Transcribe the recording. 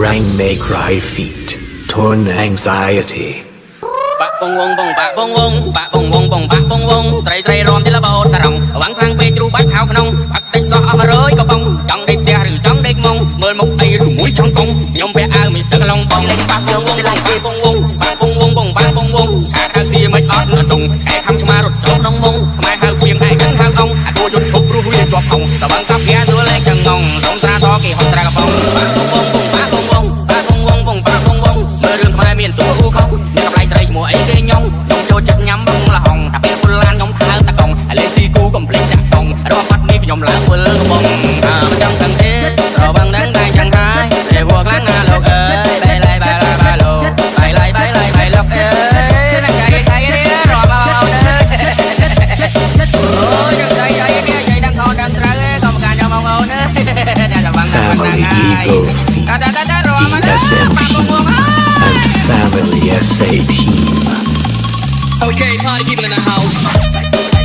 Rang may cry feet, torn anxiety. បាក់ពងវងបងបាក់ពងវងបាក់ពងវងបងបាក់ពងវងស្រីស្រីរំទីលបោតសារងវាំងខ្លាំងពេកជ្រូបាច់ខៅក្នុងបាក់ដេកសោះអស់100ក៏បងចង់ដេកផ្ទះឬចង់ដេកមុងមើលមុខអីឬមួយចង់កងខ្ញុំពាក់អាវមិនស្ទឹងឡងបងលេងបាក់ពងវងបងបាក់ពង មើលរឿងខ្មែរមានទូអ៊ូខំមានកម្លៃស្រីឈ្មោះអីគេញងខ្ញុំចូលចិត្តញ៉ាំបងលហងតែពេលពុលឡានខ្ញុំថើតកងឥឡូវស៊ីគូកំភ្លេចចាក់កងរបស់បាត់នេះខ្ញុំឡើងវិលកំបងអើមិនចង់ទាំងទេរបងដឹងតែចឹងហើយតែពួកខ្លាំងណាលោកអើយបែឡៃបែឡៃបែលោកបែឡៃបែឡៃបែលោកអើយណាកាយកាយនេះរមមកអើយអូយកាយកាយនេះយាយដឹងខោដឹងត្រូវកុំកាញមកអូនអើយតែបងដឹង Family Ego អត់ Feet, ដល់ដល់រមមក ESM បាក់ពងវង and Family SA Team. Okay, party people in the house.